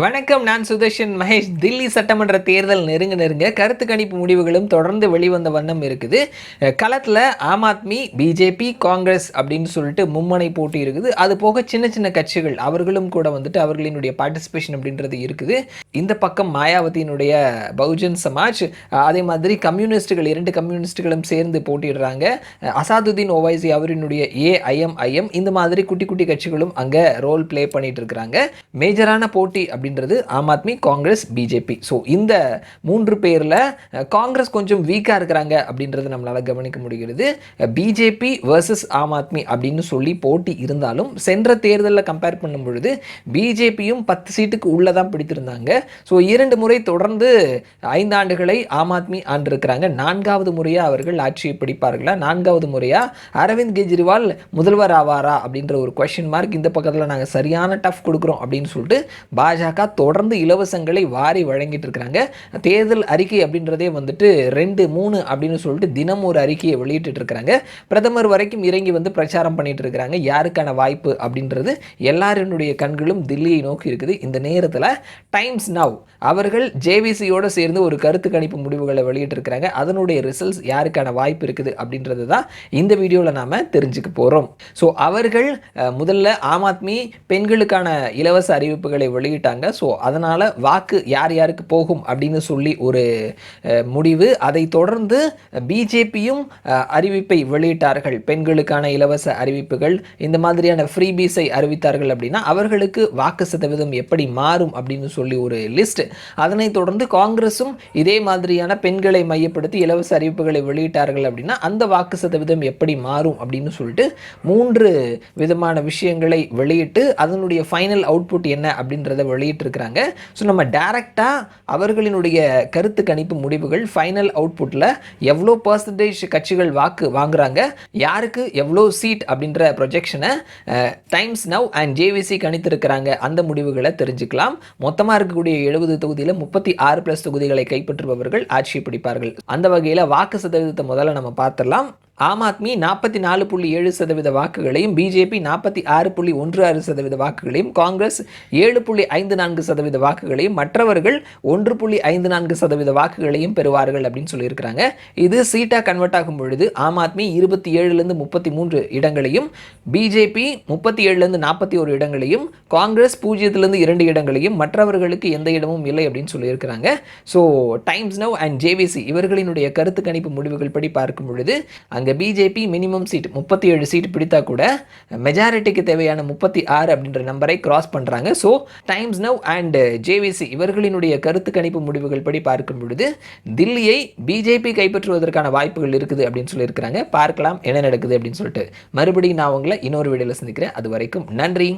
வணக்கம் நான் சுதர்ஷன் மகேஷ். தில்லி சட்டமன்ற தேர்தல் நெருங்க நெருங்க கருத்து கணிப்பு முடிவுகளும் தொடர்ந்து வெளிவந்த வண்ணம் இருக்குது. களத்தில் ஆம் ஆத்மி பிஜேபி காங்கிரஸ் அப்படின்னு சொல்லிட்டு மும்மனை போட்டி இருக்குது. அது போக சின்ன சின்ன கட்சிகள் அவர்களும் கூட வந்துட்டு அவர்களினுடைய பார்ட்டிசிபேஷன் அப்படின்றது இருக்குது. இந்த பக்கம் மாயாவதியினுடைய பகுஜன் சமாஜ் அதே மாதிரி கம்யூனிஸ்டுகள் இரண்டு கம்யூனிஸ்டுகளும் சேர்ந்து போட்டிடுறாங்க அசாதுதீன் ஓவைசி அவரினுடைய ஏஐஎம்ஐஎம் இந்த மாதிரி குட்டி குட்டி கட்சிகளும் அங்கே ரோல் ப்ளே பண்ணிட்டு இருக்கிறாங்க மேஜரான போட்டி அப்படின்றது ஆம் ஆத்மி காங்கிரஸ் பிஜேபி ஸோ இந்த மூன்று பேரில் காங்கிரஸ் கொஞ்சம் வீக்காக இருக்கிறாங்க அப்படின்றது நம்மளால் கவனிக்க முடிகிறது. பிஜேபி வர்சஸ் ஆம் ஆத்மி அப்படின்னு சொல்லி போட்டி இருந்தாலும் சென்ற தேர்தலில் கம்பேர் பண்ணும் பொழுது பிஜேபியும் பத்து சீட்டுக்கு உள்ளே தான் பிடித்திருந்தாங்க. ஸோ இரண்டு முறை தொடர்ந்து ஐந்து ஆண்டுகளை ஆம் ஆத்மி ஆண்டிருக்கிறாங்க. நான்காவது முறையாக அவர்கள் ஆட்சியை பிடிப்பார்களா? நான்காவது முறையாக அரவிந்த் கெஜ்ரிவால் முதல்வர் ஆவாரா? அப்படின்ற ஒரு கொஷின் மார்க் இந்த பக்கத்தில் நாங்கள் சரியான டஃப் கொடுக்குறோம் அப்படின்னு சொல்லிட்டு பாஜக தொடர்ந்து இலவசங்களை வாரி வழங்கிட்டு இருக்கிறாங்க. தேர்தல் அறிக்கை அப்படின்றதே வந்துட்டு ரெண்டு மூணு அப்படின்னு சொல்லிட்டு தினம் ஒரு அறிக்கையை வெளியிட்டு இருக்கிறாங்க. பிரதமர் வரைக்கும் இறங்கி வந்து பிரச்சாரம் பண்ணிட்டு இருக்கிறாங்க. யாருக்கான வாய்ப்பு அப்படின்றது எல்லாருடைய கண்களும் தில்லியை நோக்கி இருக்குது. இந்த நேரத்தில் டைம்ஸ் நவ் அவர்கள் ஜேவிசியோடு சேர்ந்து ஒரு கருத்து கணிப்பு முடிவுகளை வெளியிட்டிருக்கிறாங்க. அதனுடைய ரிசல்ட்ஸ் யாருக்கான வாய்ப்பு இருக்குது அப்படின்றது தான் இந்த வீடியோவில் நாம் தெரிஞ்சுக்க போகிறோம் ஸோ அவர்கள் முதல்ல ஆம் ஆத்மி பெண்களுக்கான இலவச அறிவிப்புகளை வெளியிட்டாங்க. ஸோ அதனால் வாக்கு யார் யாருக்கு போகும் அப்படின்னு சொல்லி ஒரு முடிவு. அதை தொடர்ந்து பிஜேபியும் அறிவிப்பை வெளியிட்டார்கள். பெண்களுக்கான இலவச அறிவிப்புகள் இந்த மாதிரியான ஃப்ரீபீஸை அறிவித்தார்கள் அப்படின்னா அவர்களுக்கு வாக்கு சதவீதம் எப்படி மாறும் அப்படின்னு சொல்லி ஒரு லிஸ்ட் அதனைத் தொடர்ந்து காங்கிரஸும் இதே மாதிரியான பெண்களை மையப்படுத்தி இலவச அறிவிப்புகளை வெளியிட்டார்கள் அப்படின்னா அந்த வாக்கு சதவீதம் எப்படி மாறும் அப்படின்னு சொல்லிட்டு மூன்று விதமான விஷயங்களை வெளியிட்டு அதனுடைய ஃபைனல் அவுட்புட் என்ன அப்படின்றத வெளியிட்டிருக்கிறாங்க. ஸோ நம்ம டைரக்டாக அவர்களினுடைய கருத்து கணிப்பு முடிவுகள் ஃபைனல் அவுட்புட்டில் எவ்வளோ பர்சன்டேஜ் கட்சிகள் வாக்கு வாங்குறாங்க யாருக்கு எவ்வளோ சீட் அப்படின்ற ப்ரொஜெக்ஷனை டைம்ஸ் நவ் அண்ட் ஜேவிசி கணித்திருக்கிறாங்க. அந்த முடிவுகளை தெரிஞ்சுக்கலாம். மொத்தமாக இருக்கக்கூடிய எழுபது தொகுதியில் முப்பத்தி ஆறு ப்ளஸ் தொகுதிகளை கைப்பற்றுபவர்கள் ஆட்சி பிடிப்பார்கள். அந்த வகையில் வாக்கு சதவீதத்தை முதல்ல நம்ம பார்த்துடலாம். ஆம் ஆத்மி நாற்பத்தி நாலு புள்ளி ஏழு சதவீத வாக்குகளையும் பிஜேபி நாற்பத்தி ஆறு புள்ளி ஒன்று ஆறு சதவீத வாக்குகளையும் காங்கிரஸ் ஏழு புள்ளி ஐந்து நான்கு சதவீத வாக்குகளையும் மற்றவர்கள் ஒன்று புள்ளி ஐந்து நான்கு சதவீத வாக்குகளையும் பெறுவார்கள் அப்படின்னு சொல்லியிருக்கிறாங்க. இது சீட்டாக கன்வெர்ட் ஆகும் பொழுது ஆம் ஆத்மி இருபத்தி ஏழுலேருந்து முப்பத்தி மூன்று இடங்களையும் பிஜேபி முப்பத்தி ஏழுலேருந்து நாற்பத்தி ஒரு இடங்களையும் காங்கிரஸ் பூஜ்ஜியத்திலேருந்து இரண்டு இடங்களையும் மற்றவர்களுக்கு எந்த இடமும் இல்லை அப்படின்னு சொல்லியிருக்கிறாங்க. So Times Now and JVC இவர்களினுடைய கருத்து கணிப்பு முடிவுகள் படி பார்க்கும் பொழுது அங்கே பிஜேபி மினிமம் சீட் முப்பத்தி ஏழு சீட் பிடித்தா கூட மெஜாரிட்டிக்கு தேவையான முப்பத்தி ஆறு அப்படின்ற நம்பரை கிராஸ் பண்ணுறாங்க so Times Now and JVC இவர்களினுடைய கருத்து கணிப்பு முடிவுகள் படி பார்க்கும் பொழுது தில்லியை பிஜேபி கைப்பற்றுவதற்கான வாய்ப்புகள் இருக்குது அப்படின்னு சொல்லியிருக்கிறாங்க. பார்க்கலாம் என்ன நடக்குது அப்படின்னு சொல்லிட்டு. மறுபடியும் நான் உங்களை இன்னொரு வீடியோவில் சந்திக்கிறேன். அது வரைக்கும் நன்றி.